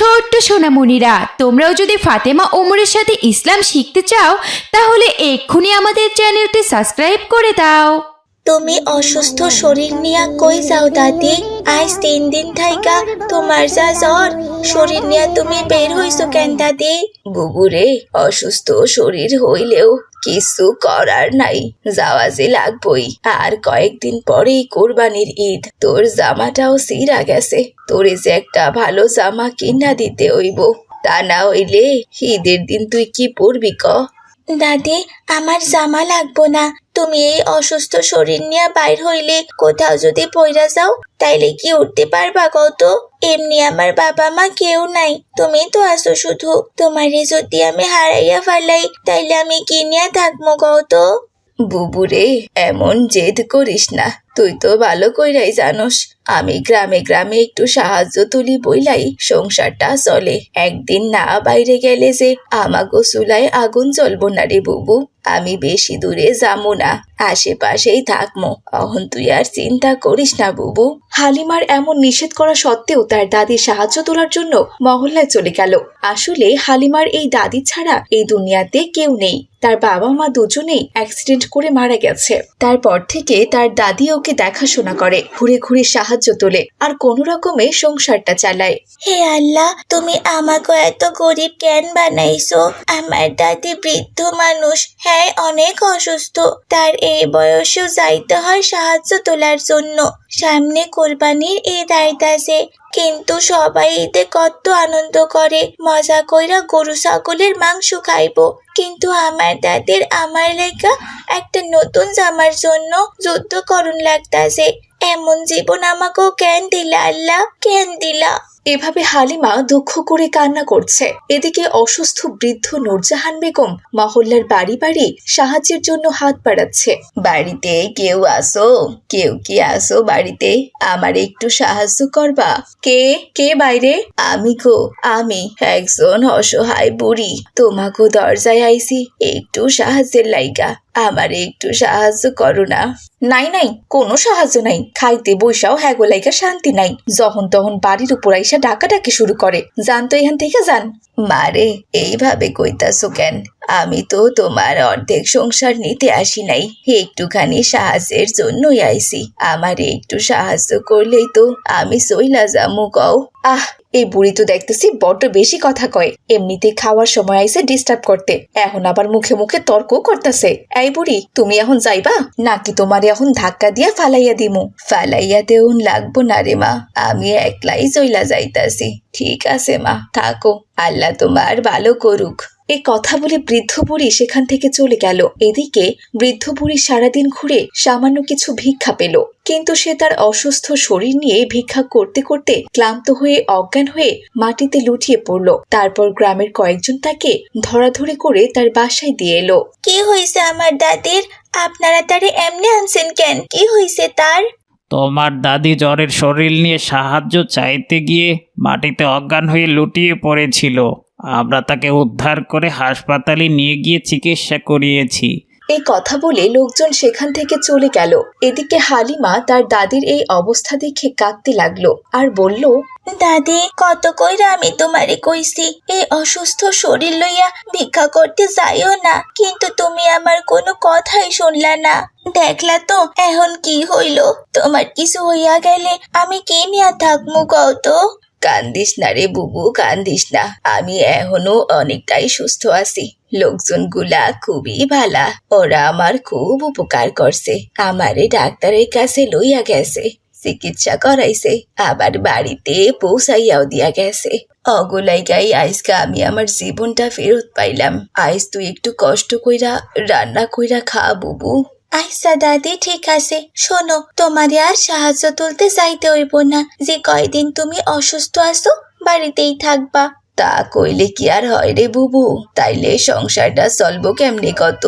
ছোট্ট সোনামণিরা, তোমরাও যদি ফাতেমা ওমরের সাথে ইসলাম শিখতে চাও, তাহলে এক্ষুনি আমাদের চ্যানেলটি সাবস্ক্রাইব করে দাও। তুমি অসুস্থ শরীর নিয়ে কই যাও দাদি? আজ তিন দিন থাইকা তোমার যা জ্বর শরীর নিয়া তুমি বের হইছো কেন দাদি? বুবুরে অসুস্থ শরীর হইলেও কিছু করার নাই যাওয়া যে লাগবই। আর কয়েকদিন পরেই কোরবানির ঈদ তোর জামাটাও সিরা গেছে তোরে যে একটা ভালো জামা কিনা দিতে হইব তা না হইলে ঈদের দিন তুই কি পরবি ক? দাদি আমার জামা লাগবো না তুমি এই অসুস্থ শরীর নিয়ে বাইর হইলে কোথাও যদি পইরা যাও, তাইলে কি উঠতে পারবা কত এমনি আমার বাবা মা কেউ নাই। তুমি তো আসো শুধু। তোমারে যদি আমি হারাইয়া ফেলাই, তাইলে আমি কি নিয়ে থাকব কত বুবুরে, এমন জেদ করিস না। তুই তো ভালো কইরাই জানোস, আমি গ্রামে গ্রামে একটু সাহায্য তুলি বইলাই সংসারটা চলে। একদিন না বাইরে গেলে যে আমাগো চুলায় আগুন জ্বলবো না রে বুবু, আমি বেশি দূরে যাব না, আশেপাশেই থাকমো। অহন তুই আর চিন্তা করিস না বুবু। হালিমার এমন নিষেধ করা সত্ত্বেও তার দাদির সাহায্য তোলার জন্য মহল্লায় চলে গেল। আসলে হালিমার এই দাদি ছাড়া এই দুনিয়াতে কেউ নেই। তার বাবা মা দুজনেই অ্যাক্সিডেন্ট করে মারা গেছে। তারপর থেকে তার দাদি ওকে দেখাশোনা করে, ঘুরে ঘুরে সাহায্য তোলে আর কোনো রকমে সংসারটা চালায়। হে আল্লাহ, তুমি আমাকে এত গরিব কেন বানাইছো? আমার দাদি বৃদ্ধ মানুষ হ্যাঁ অনেক অসুস্থ। তার এই বয়সেও যাইতে হয় সাহায্য তোলার জন্য। সামনে কোরবানির ঈদ আইতাছে কিন্তু সবাই ঈদে কত আনন্দ করে। মজা কইরা গরু, ছাগলের মাংস খাইব। কিন্তু আমার দাদের আমার লেখা একটা নতুন জামার জন্য যুদ্ধ করুন লাগতাছে। এমন জীবন আমাকেও কেন দিলা আল্লাহ? কেন দিলা? এভাবে হালিমা দুঃখ করে কান্না করছে। এদিকে অসুস্থ বৃদ্ধ নূরজাহান বেগম মহল্লার বাড়ি বাড়ি সাহায্যের জন্য হাত বাড়াচ্ছে। বাড়িতে কেউ আসো, কেউ কি আসো বাড়িতে? আমার একটু সাহায্য করবা। কে? কে বাইরে? আমি গো, আমি একজন অসহায় বুড়ি। তোমাকে দরজায় আইসি একটু সাহায্যের লাইগা। আমার একটু সাহায্য করো না। নাই নাই, কোনো সাহায্য নাই। খাইতে বৈশাও হ্যাগোলাইকা শান্তি নাই। যখন তখন বাড়ির উপর আইসা ডাকাডাকি শুরু করে। যান তো এখান থেকে, যান। মারে, এইভাবে কইতাছো কেন? আমি তো তোমার অর্ধেক সংসার নিতে আসি নাই। একটুখানি সাহায্যের জন্যই আইসি। আমার একটু সাহায্য করলেই তো আমি সইলা যামু কও আহ এই বুড়ি তো দেখতেছি বড্ড বেশি কথা কয়। এমনিতে খাওয়ার সময় আইসে ডিস্টার্ব করতে। এখন আবার মুখে মুখে তর্ক করতেছে। এই বুড়ি, তুমি এখন যাইবা? নাকি তোমার এখন ধাক্কা দিয়া ফালাইয়া দিমু? ফালাইয়া দেউন লাগবো না রে মা। আমি একলাই চইলা যাইতাছি। ঠিক আছে মা, থাকো। আল্লাহ তোমার ভালো করুক। এই কথা বলে বৃদ্ধ বুড়ি সেখান থেকে চলে গেল। এদিকে বৃদ্ধ বুড়ি সারাদিন ঘুরে সামান্য কিছু ভিক্ষা পেল। কিন্তু সে তার অসুস্থ শরীর নিয়ে ভিক্ষা করতে করতে ক্লান্ত হয়ে অজ্ঞান হয়ে মাটিতে লুটিয়ে পড়ল। তারপর গ্রামের কয়েকজন তাকে ধরাধরি করে তার বাসায় দিয়ে এলো। কি হয়েছে আমার দাদির? আপনারা তারে এমনি আনছেন কেন? কি হয়েছে তার? তোমার দাদি জ্বরের শরীর নিয়ে সাহায্য চাইতে গিয়ে মাটিতে অজ্ঞান হয়ে লুটিয়ে পড়েছিল। আমরা তাকে উদ্ধার করে হাসপাতালে নিয়ে গিয়ে চিকিৎসা করিয়েছি। এই কথা বলে লোকজন সেখান থেকে চলে গেল। এদিকে হালিমা তার দাদির এই অবস্থা দেখে কাঁদতে লাগল আর বলল দাদি কত কইরা আমি তোমারে কইছি এই অসুস্থ শরীর লইয়া ভিক্ষা করতে যাইও না। কিন্তু তুমি আমার কোনো কথাই শুনলা না। দেখলা তো এখন কি হইল? তোমার কিছু হইয়া গেলে আমি কে নিয়া থাকমু কও তো? কান্দিস না রে বুবু, কান্দিস না। আমি এখনও অনেকটাই সুস্থ আছি। লোকজনগুলা খুবই ভালা। ওরা আমার খুব উপকার করছে। আমারে ডাক্তারের কাছে লইয়া গেছে। চিকিৎসা করাইছে। আবার বাড়িতে পৌঁছাইয়াও দিয়া গেছে। অগুলাইগাই আইসকা আমি আমার জীবনটা ফেরত পাইলাম। আইস তুই একটু কষ্ট কইরা, রান্না কইরা খা বুবু। আইসা দাদি ঠিক আছে। শোনো তোমারে আর সাহায্য তুলতে চাইতে হইব না। যে কয়দিন তুমি অসুস্থ আছো বাড়িতেই থাকবা। তা কইলে কি আর হয় রে বুবু? তাইলে সংসারটা চলবো কেমনে কত?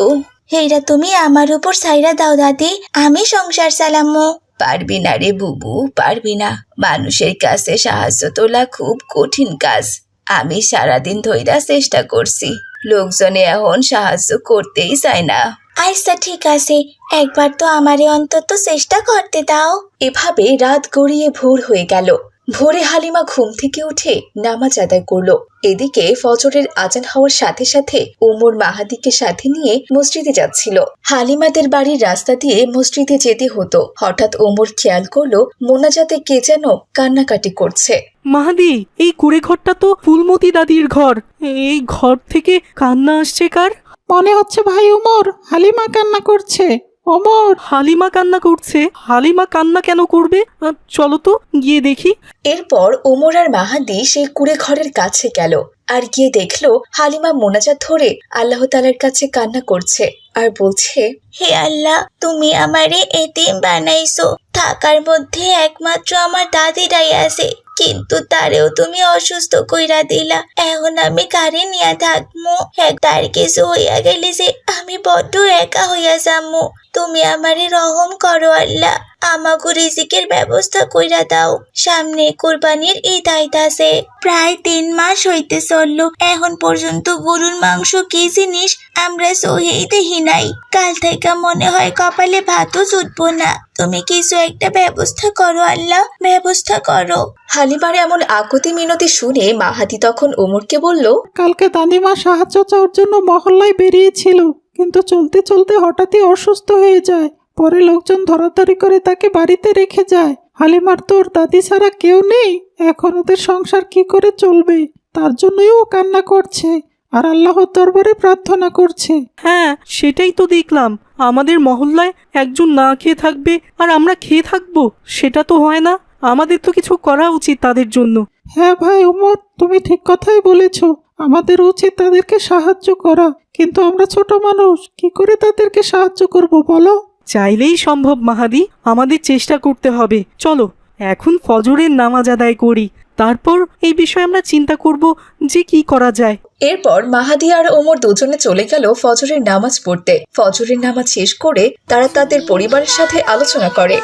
হেরা তুমি আমার উপর সাইরা দাও দাদি। আমি সংসার চালামো। পারবি না রে বুবু পারবি না। মানুষের কাছে সাহায্য তোলা খুব কঠিন কাজ। আমি সারাদিন ধইরা চেষ্টা করছি। লোকজনে এখন সাহায্য করতেই চায় না। আচ্ছা ঠিক আছে। একবার তো আমারে অন্তত চেষ্টা করতে দাও। এভাবে রাত গড়িয়ে ভোর হয়ে গেল। ভোরে হালিমা ঘুম থেকে উঠে নামাজ আদায় করল। এদিকে ফজরের আজান হওয়ার সাথে সাথে উমর মাহাদিকে সাথে নিয়ে মসজিদে যাচ্ছিল। হালিমাদের বাড়ির রাস্তা দিয়ে মসজিদে যেতে হতো। হঠাৎ ওমর খেয়াল করল, মোনাজাতে কে যেন কান্নাকাটি করছে। মাহাদি, এই কুড়ে ঘরটা তো ফুলমতি দাদির ঘর। এই ঘর থেকে কান্না আসছে কার? মনে হচ্ছে ভাই উমর হালিমা কান্না করছে। ওমর। হালিমা কান্না করছে? হালিমা কান্না কেন করবে? আহ, চলো তো গিয়ে দেখি। এরপর ওমর আর মাহাদি সেই কুড়ে ঘরের কাছে গেল আর গিয়ে দেখল হালিমা মোনাজাত ধরে আল্লাহ তালার কাছে কান্না করছে আর বলছে হে আল্লাহ তুমি আমারে এতিম বানাইছো। থাকার মধ্যে একমাত্র আমার দাদিরাই আছে। কিন্তু তারেও তুমি অসুস্থ কইরা দিলা। এখন আমি কারে নিয়া থাকমু। একটার কিছু হইয়া গেলে যে আমি বড্ড একা হইয়া যামু। তুমি আমারে রহম করো আল্লাহ। আমাকে রিজিকের ব্যবস্থা কইরা দাও। সামনে কোরবানির ঈদ আইতাছে। প্রায় তিন মাস হইতে চলল। এখন পর্যন্ত গরুর মাংস কি জিনিস আমরা সহেই দেখি নাই। কাল থেকে মনে হয় কপালে ভাতও জুটবো না। তুমি কিছু একটা ব্যবস্থা করো আল্লাহ। ব্যবস্থা করো। হালিমার এমন আকুতি মিনতি শুনে মাহাতি তখন ওমরকে বলল কালকে দাদিমা সাহায্য চাওয়ার জন্য মহল্লায় বেরিয়েছিল। কিন্তু চলতে চলতে হঠাৎই অসুস্থ হয়ে যায়। পরে লোকজন ধরাধরি করে তাকে বাড়িতে রেখে যায়। হালিমার তোর দাদি ছাড়া কেউ নেই। এখন ওদের সংসার কি করে চলবে? তার জন্যই ও কান্না করছে। আর আল্লাহর দরবারে প্রার্থনা করছে। হ্যাঁ সেটাই তো দেখলাম। আমাদের মহল্লায় একজন না খেয়ে থাকবে আর আমরা খেয়ে থাকব সেটা তো হয় না। আমাদের তো কিছু করা উচিত তাদের জন্য। হ্যাঁ ভাই উমর তুমি ঠিক কথাই বলেছ। আমাদের উচিত তাদেরকে সাহায্য করা। কিন্তু আমরা ছোট মানুষ কি করে তাদেরকে সাহায্য করব বলো? চাইলেই সম্ভব মাহাদি। আমাদের চেষ্টা করতে হবে। চলো এখন ফজরের নামাজ আদায় করি। তারপর এই বিষয়ে আমরা চিন্তা করব যে কি করা যায়। এরপর মাহাদি আর ওমর দুজনে চলে গেল ফজরের নামাজ পড়তে। ফজরের নামাজ শেষ করে তারা তাদের পরিবারের সাথে আলোচনা করে।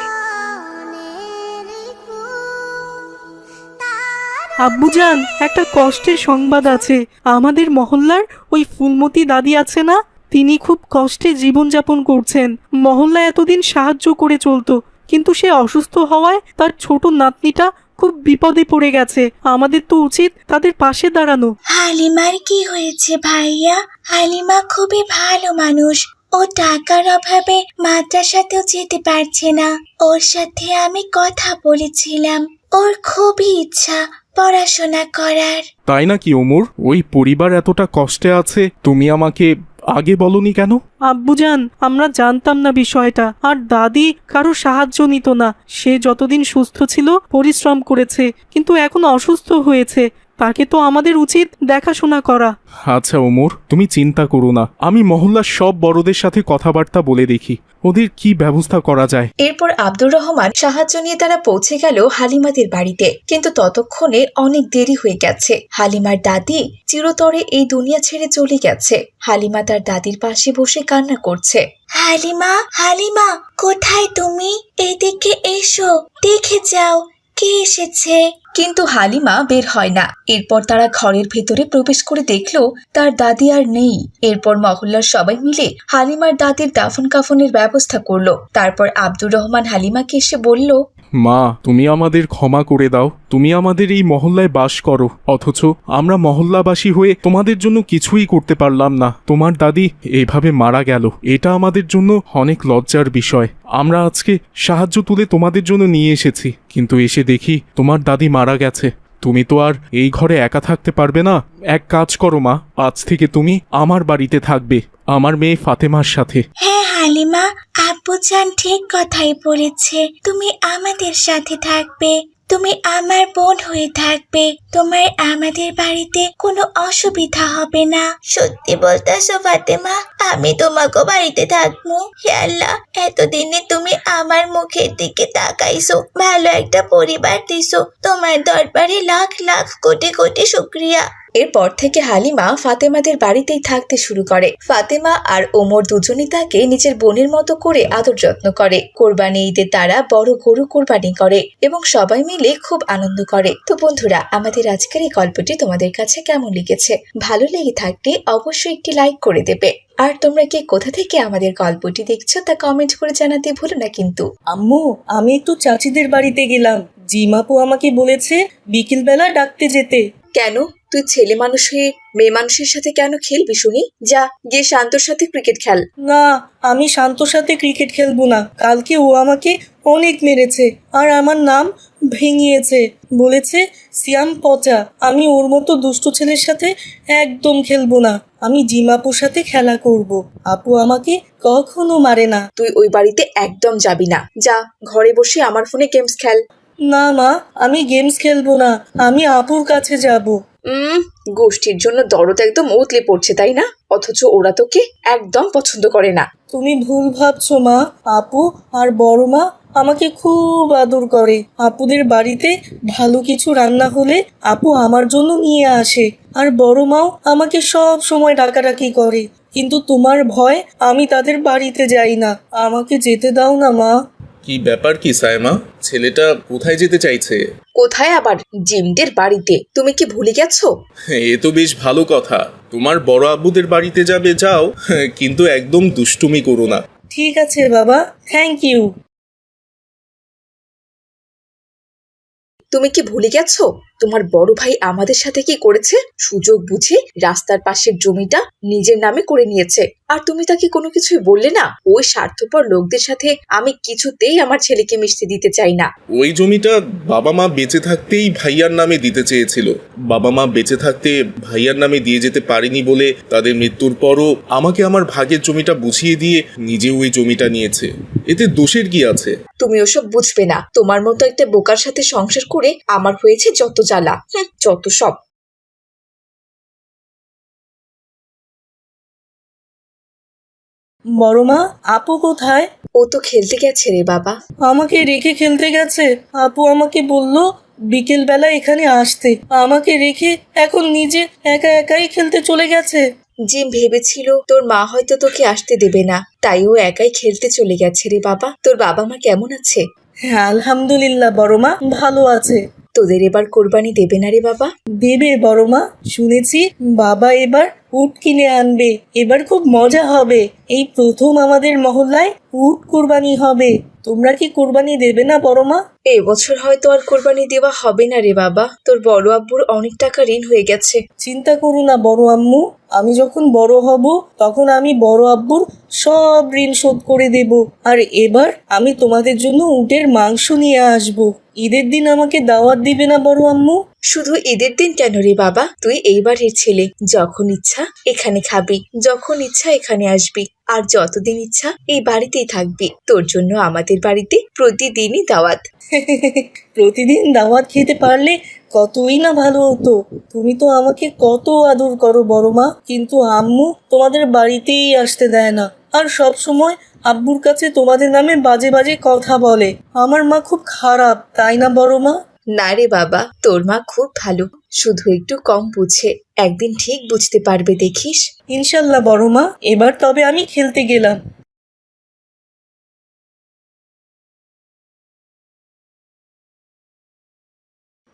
আব্বুজান, একটা কষ্টের সংবাদ আছে। আমাদের মহল্লার ওই ফুলমতি দাদি আছে না? তিনি খুব কষ্টে জীবনযাপন করছেন। মহল্লা এতদিন সাহায্য করে চলতো, কিন্তু সে অসুস্থ হওয়ায় তার ছোট নাতনিটা খুব বিপদে পড়ে গেছে। আমাদের তো উচিত তাদের পাশে দাঁড়ানো। হালিমার কি হয়েছে ভাইয়া? হালিমা খুবই ভালো মানুষ। ও টাকার অভাবে মাদ্রাসাতেও যেতে পারছে না। ওর সাথে আমি কথা বলেছিলাম। ওর খুবই ইচ্ছা। পড়াশোনা করার। তাই নাকি ওমর? ওই পরিবার এতটা কষ্টে আছে তুমি আমাকে আগে বলনি কেন? আব্বু আব্বুজান আমরা জানতাম না বিষয়টা। আর দাদি কারও সাহায্য নিত না। সে যতদিন সুস্থ ছিল পরিশ্রম করেছে কিন্তু এখন অসুস্থ হয়েছে। তাকে তো আমাদের উচিত দেখাশোনা করা। আচ্ছা ওমর তুমি চিন্তা করো না। আমি মহল্লার সব বড়দের সাথে কথাবার্তা বলে দেখি। ওদের কি ব্যবস্থা করা যায়? এরপর আব্দুর রহমান সাহায্য নিয়ে তারা পৌঁছে গেল হালিমাদের বাড়িতে। কিন্তু ততক্ষণে অনেক দেরি হয়ে গেছে। হালিমার দাদি চিরতরে এই দুনিয়া ছেড়ে চলে গেছে। হালিমা তার দাদির পাশে বসে কান্না করছে। হালিমা হালিমা কোথায় তুমি? এদিকে এসো দেখে যাও কে এসেছে? কিন্তু হালিমা বের হয় না। এরপর তারা ঘরের ভেতরে প্রবেশ করে দেখল, তার দাদি আর নেই। এরপর মহল্লার সবাই মিলে হালিমার দাদির দাফন কাফনের ব্যবস্থা করল। তারপর আব্দুর রহমান হালিমাকে এসে বলল, মা, তুমি আমাদের ক্ষমা করে দাও। তুমি আমাদের এই মহল্লায় বাস করো। অথচ আমরা মহল্লাবাসী হয়ে তোমাদের জন্য কিছুই করতে পারলাম না। তোমার দাদি এইভাবে মারা গেল। এটা আমাদের জন্য অনেক লজ্জার বিষয়। আমরা আজকে সাহায্য তুলে তোমাদের জন্য নিয়ে এসেছি। কিন্তু এসে দেখি তোমার দাদি মারা গেছে। তুমি তো আর এই ঘরে একা থাকতে পারবে না। এক কাজ করো মা, আজ থেকে তুমি আমার বাড়িতে থাকবে, আমার মেয়ে ফাতেমার সাথে। হ্যাঁ হালিমা আব্বুজান ঠিক কথাই বলেছে, তুমি আমাদের সাথে থাকবে। তুমি আমার বোন হয়ে থাকবে। তোমার আমাদের বাড়িতে কোনো অসুবিধা হবে না। সত্যি বলতেছো, ফাতেমা, আমি তোমাকে বাড়িতে থাকব। হে আল্লাহ, এতদিনে তুমি আমার মুখের দিকে তাকাইছো। ভালো একটা পরিবার দিছো। তোমার দরবারে লাখ লাখ কোটি কোটি শুক্রিয়া। এরপর থেকে হালিমা ফাতেমাদের বাড়িতেই থাকতে শুরু করে। ফাতেমা আর ওমর দুজনই তাকে নিজের বোনের মতো করে আদর যত্ন করে। কোরবানি ঈদে তারা বড় গরু কোরবানি করে এবং সবাই মিলে খুব আনন্দ করে। তো বন্ধুরা, আমাদের আজকের এই গল্পটি তোমাদের কাছে কেমন লেগেছে? ভালো লেগে থাকলে অবশ্যই একটি লাইক করে দেবে। আর তোমরা কে কোথা থেকে আমাদের গল্পটি দেখছ তা কমেন্ট করে জানাতে ভুলো না কিন্তু। আম্মু, আমি একটু চাচিদের বাড়িতে গেলাম। জিমাপু আমাকে বলেছে বিকেলবেলা ডাকতে যেতে। কেন? তুই ছেলে মানুষ হয়ে মেয়ে মানুষের সাথে কেন খেলবি শুনি? যা গিয়ে শান্তর সাথে ক্রিকেট খেল। না আমি শান্তর সাথে ক্রিকেট খেলব না। কালকে ও আমাকে অনেক মেরেছে আর আমার নাম ভেঙিয়েছে। বলেছে সিয়াম পচা আমি ওর মতো দুষ্টু ছেলের সাথে একদম খেলব না। আমি জিমাপুর সাথে খেলা করব। আপু আমাকে কখনো মারে না। তুই ওই বাড়িতে একদম যাবি না। যা ঘরে বসে আমার ফোনে গেমস খেল। না মা আমি গেমস খেলব না। আমি আপুর কাছে যাব। উম গোষ্ঠীর জন্য দরদ একদম উতলে পড়ছে তাই না? অথচ ওরা তোকে একদম পছন্দ করে না। তুমি ভুল ভাবছ মা। আপু আর বড় মা আমাকে খুব আদর করে। আপুদের বাড়িতে ভালো কিছু রান্না হলে আপু আমার জন্য নিয়ে আসে। আর বড় মাও আমাকে সব সময় ডাকাডাকি করে। কিন্তু তোমার ভয় আমি তাদের বাড়িতে যাই না। আমাকে যেতে দাও না মা। কি ব্যাপার কি সায়মা ছেলেটা কোথায় যেতে চাইছে? কোথায় আবার? জিমদের বাড়িতে। তুমি কি ভুলে গেছো? এ তো বেশ ভালো কথা। তোমার বড় আব্বুদের বাড়িতে যাবে যাও। কিন্তু একদম দুষ্টুমি করো না। ঠিক আছে বাবা। থ্যাংক ইউ তুমি কি ভুলে গেছো? তোমার বড় ভাই আমাদের সাথে কি করেছে? সুযোগ বুঝে রাস্তার পাশের জমিটা নিজের নামে করে নিয়েছে। আর তুমি তাকে কোনো কিছুই বললে না? ওই স্বার্থপর লোকদের সাথে আমি কিছুতেই আমার ছেলেকে মিশতে দিতে চাই না। ওই জমিটা বাবা মা বেঁচে থাকতেই ভাইয়ার নামে দিতে চেয়েছিল। বাবা মা বেঁচে থাকতে ভাইয়ার নামে দিয়ে যেতে পারেনি বলে তাদের মৃত্যুর পরও আমাকে আমার ভাগের জমিটা বুঝিয়ে দিয়ে নিজে ওই জমিটা নিয়েছে। এতে দোষের কি আছে? তুমি ওসব বুঝবে না। তোমার মতো একটা বোকার সাথে সংসার করে আমার হয়েছে যত জ্বালা যত সব। বড় মা আপু কোথায়? ও তো খেলতে গেছে রে বাবা। আমাকে রেখে খেলতে গেছে। আপু আমাকে বলল বিকেল বেলা এখানে আসতে। আমাকে রেখে এখন নিজে একা একাই খেলতে চলে গেছে। জিম ভেবেছিল তোর মা হয়তো তোকে আসতে দেবে না। তাই ও একাই খেলতে চলে গেছে রে বাবা। তোর বাবা মা কেমন আছে? হ্যাঁ আলহামদুলিল্লাহ বড় মা ভালো আছে। তোদের এবার কোরবানি দেবে না রে বাবা? দেবে বড় মা শুনেছি বাবা এবার উট কিনে আনবে। এবার খুব মজা হবে। এই প্রথম আমাদের মহল্লায় উট কোরবানি হবে। তোমরা কি কোরবানি দেবে না বড় মা এবছর হয়তো আর কোরবানি দেওয়া হবে না রে বাবা। তোর বড় আব্বুর অনেক টাকা ঋণ হয়ে গেছে। চিন্তা করো না বড় আম্মু। আমি যখন বড় হব তখন আমি বড় আব্বুর সব ঋণ শোধ করে দেব। আর এবার আমি তোমাদের জন্য উটের মাংস নিয়ে আসব। ঈদের দিন আমাকে দাওয়াত দিবে না বড় আম্মু? শুধু ঈদের দিন কেন রে বাবা? তুই এই বাড়ির ছেলে, যখন ইচ্ছা এখানে খাবি, যখন ইচ্ছা এখানে আসবি, আর যতদিন ইচ্ছা এই বাড়িতেই থাকবি। তোর জন্য আমাদের বাড়িতে প্রতিদিনই দাওয়াত। প্রতিদিন দাওয়াত খেতে পারলে কতই না ভালো হতো। তুমি তো আমাকে কত আদর করো বড় মা, কিন্তু আম্মু তোমাদের বাড়িতেই আসতে দেয় না। আর সব সময় আব্বুর কাছে তোমাদের নামে বাজে বাজে কথা বলে। আমার মা খুব খারাপ, তাই না বড় মা? না রে বাবা, তোর মা খুব ভালো। শুধু একটু কম বুঝে। একদিন ঠিক বুঝতে পারবে, দেখিস? ইনশাল্লাহ বড় মা, এবার তবে আমি খেলতে গেলাম।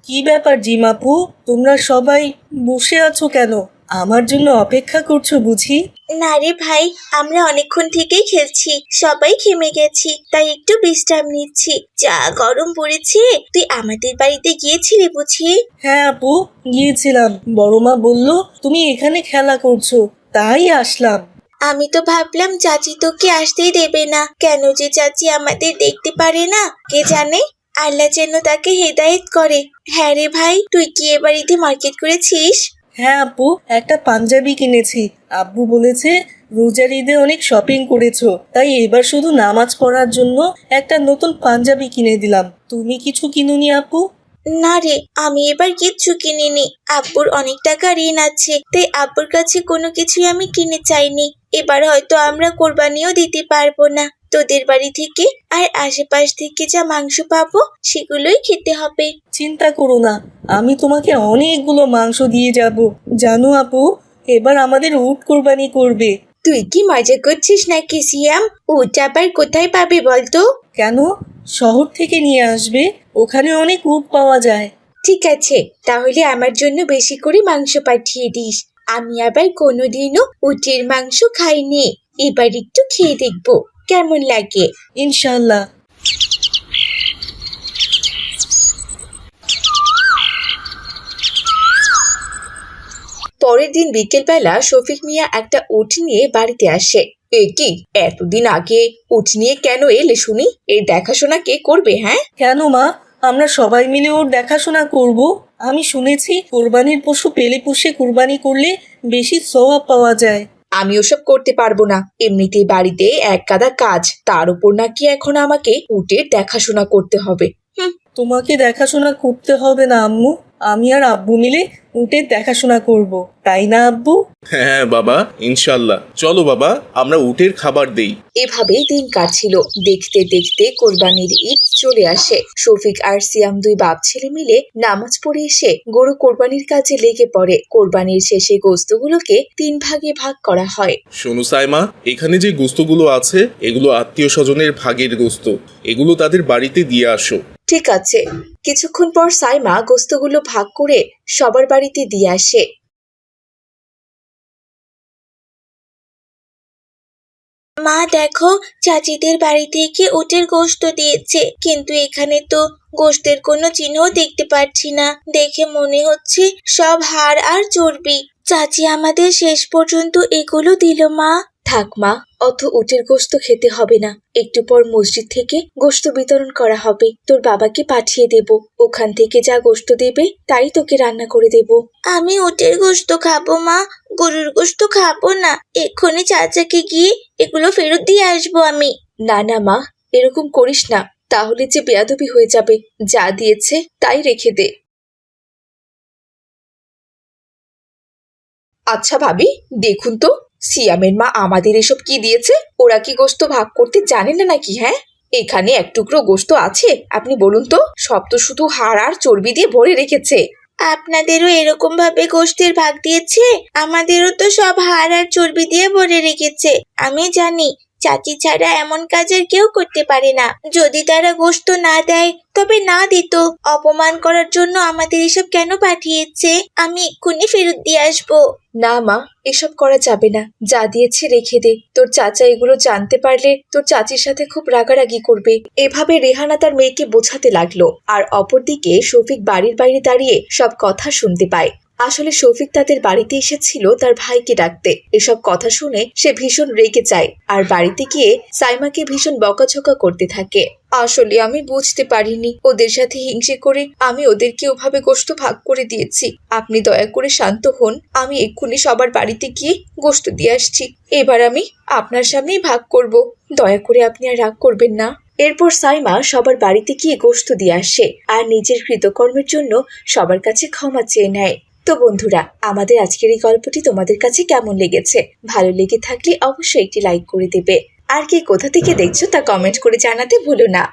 কি ব্যাপার জিমাপু? তোমরা সবাই বসে আছো কেন? আমার জন্য অপেক্ষা করছ বুঝি? না রে ভাই আমরা অনেকক্ষণ থেকেই খেলছি সবাই ঘেমে গেছি তাই একটু বিশ্রাম নিচ্ছি। যা গরম পড়েছে তুই আমাদের বাড়িতে গিয়েছিলি বুঝি? হ্যাঁ আপু গিয়েছিলাম। বড় মা বলল তুমি এখানে খেলা করছ তাই আসলাম। আমি তো ভাবলাম চাচি তোকে আসতেই দেবে না। কেন যে চাচি আমাদের দেখতে পারে না কে জানে? আল্লাহ যেন তাকে হেদায়েত করে। হ্যাঁ রে ভাই তুই কি এ বাড়িতে মার্কেট করেছিস? হ্যাঁ আপু, একটা পাঞ্জাবি কিনেছি। আব্বু বলেছে, রোজার ঈদে অনেক শপিং করেছ। তাই এবার শুধু নামাজ পড়ার জন্য একটা নতুন পাঞ্জাবি কিনে দিলাম। তুমি কিছু কিনুনি আপু? না রে, আমি এবার কিচ্ছু কিনিনি। আব্বুর অনেক টাকা ঋণ আছে, তাই আব্বুর কাছে কোনো কিছুই আমি কিনে চাইনি। এবার হয়তো আমরা কোরবানিও দিতে পারব না। তোদের বাড়ি থেকে আর আশেপাশ থেকে যা মাংস পাবো সেগুলোই খেতে হবে। চিন্তা করো না আমি তোমাকে অনেকগুলো মাংস দিয়ে যাব। জানো আপু এবার আমাদের উট কোরবানি করবে। তুই কি মজা করছিস নাকি সিয়াম? উট আবার কোথায় পাবে বলতো? কেন? শহর থেকে নিয়ে আসবে ওখানে অনেক উট পাওয়া যায়। ঠিক আছে তাহলে আমার জন্য বেশি করে মাংস পাঠিয়ে দিস। আমি আবার কোনোদিনও উটের মাংস খাইনি। এবার একটু খেয়ে দেখব। কেমন লাগে? ইনশাল্লাহ পরের দিন বিকেলবেলা শফিক মিয়া একটা উট নিয়ে বাড়িতে আসে। এ কি? এতদিন আগে উট নিয়ে কেন এলে শুনি? এর দেখাশোনা কে করবে হ্যাঁ? কেন মা? আমরা সবাই মিলে ওর দেখাশোনা করব। আমি শুনেছি কোরবানির পশু পেলে পুষে কোরবানি করলে বেশি সওয়াব পাওয়া যায়। আমি ওসব করতে পারব না। এমনিতে বাড়িতে এক গাদা কাজ, তার উপর নাকি এখন আমাকে উটের দেখাশোনা করতে হবে। তোমাকে দেখাশোনা করতে হবে না, আম্মু। আমি আর আব্বু মিলে উটের দেখাশোনা করব তাই না আব্বু? হ্যাঁ বাবা ইনশাল্লাহ। চলো বাবা আমরা উটের খাবার দেই। এভাবেই দিন কাটছিল। দেখতে দেখতে কোরবানির ঈদ চলে আসে। শফিক আর সিয়াম দুই বাপ ছেলে মিলে নামাজ পড়ে এসে গরু কোরবানির কাজে লেগে পড়ে। কোরবানির শেষে গোস্তগুলোকে তিন ভাগে ভাগ করা হয়। শোনো সাইমা এখানে যে গোস্তগুলো আছে এগুলো আত্মীয় স্বজনের ভাগের গোস্ত। এগুলো তাদের বাড়িতে দিয়ে আসো। ঠিক আছে। কিছুক্ষণ পর সাইমা গোস্তগুলো ভাগ করে সবার বাড়িতে দিয়ে আসে। মা দেখো চাচিদের বাড়ি থেকে উটের গোশত দিয়েছে। কিন্তু এখানে তো গোশতের কোনো চিহ্ন দেখতে পাচ্ছি না। দেখে মনে হচ্ছে সব হাড় আর চর্বি। চাচি আমাদের শেষ পর্যন্ত এগুলো দিল মা। থাক মা অত উটের গোস্ত খেতে হবে না। একটু পর মসজিদ থেকে গোস্ত বিতরণ করা হবে। তোর বাবাকে পাঠিয়ে দেব। ওখান থেকে যা গোস্ত দেবে তাই তোকে রান্না করে দেব। আমি উটের গোশত খাব মা। গরুর গোশত খাব না। এক্ষুনি চাচাকে গিয়ে এগুলো ফেরত দিয়ে আসব আমি। না না মা এরকম করিস না। তাহলে যে বেয়াদবি হয়ে যাবে। যা দিয়েছে তাই রেখে দে। আচ্ছা ভাবি দেখুন তো। সিয়ামের মা আমাদের এসব কি দিয়েছে? ওরা কি গোস্ত ভাগ করতে জানে না নাকি হ্যাঁ? এখানে এক টুকরো গোস্ত আছে, আপনি বলুন তো। সব তো শুধু হাড় আর চর্বি দিয়ে ভরে রেখেছে। আপনাদেরও এরকম ভাবে গোষ্ঠীর ভাগ দিয়েছে? আমাদেরও তো সব হাড় আর চর্বি দিয়ে ভরে রেখেছে। আমি জানি চাচি ছাড়া এমন কাজ আর কেউ করতে পারে না। যদি তারা গোশত না দেয়, তবে না দিত। অপমান করার জন্য আমাদের এসব কেন পাঠিয়েছে? আমি এক্ষুনি ফেরত দিয়ে আসব। না মা, এসব করা যাবে না। যা দিয়েছে রেখে দে। তোর চাচা এগুলো জানতে পারলে তোর চাচির সাথে খুব রাগারাগি করবে। এভাবে রেহানা তার মেয়েকে বোঝাতে লাগল। আর অপরদিকে শফিক বাড়ির বাইরে দাঁড়িয়ে সব কথা শুনতে পায়। আসলে শফিক তাদের বাড়িতে এসেছিল তার ভাইকে ডাকতে। এসব কথা শুনে সে ভীষণ রেগে যায় আর বাড়িতে গিয়ে সাইমাকে ভীষণ বকাঝকা করতে থাকে। আসলে আমি বুঝতে পারিনি। ওদের সাথে হিংসে করে আমি ওদেরকে ওভাবে গোষ্ঠ ভাগ করে দিয়েছি। আপনি দয়া করে শান্ত হন। আমি এক্ষুনি সবার বাড়িতে গিয়ে গোষ্ঠ দিয়ে আসছি। এবার আমি আপনার সামনেই ভাগ করব। দয়া করে আপনি আর রাগ করবেন না। এরপর সাইমা সবার বাড়িতে গিয়ে গোষ্ঠ দিয়ে আসে আর নিজের কৃতকর্মের জন্য সবার কাছে ক্ষমা চেয়ে নেয়। তো বন্ধুরা, আমাদের আজকের এই গল্পটি তোমাদের কাছে কেমন লেগেছে? ভালো লেগে থাকলে অবশ্যই একটি লাইক করে দেবে। আর কে কোথা থেকে দেখছ তা কমেন্ট করে জানাতে ভুলো না।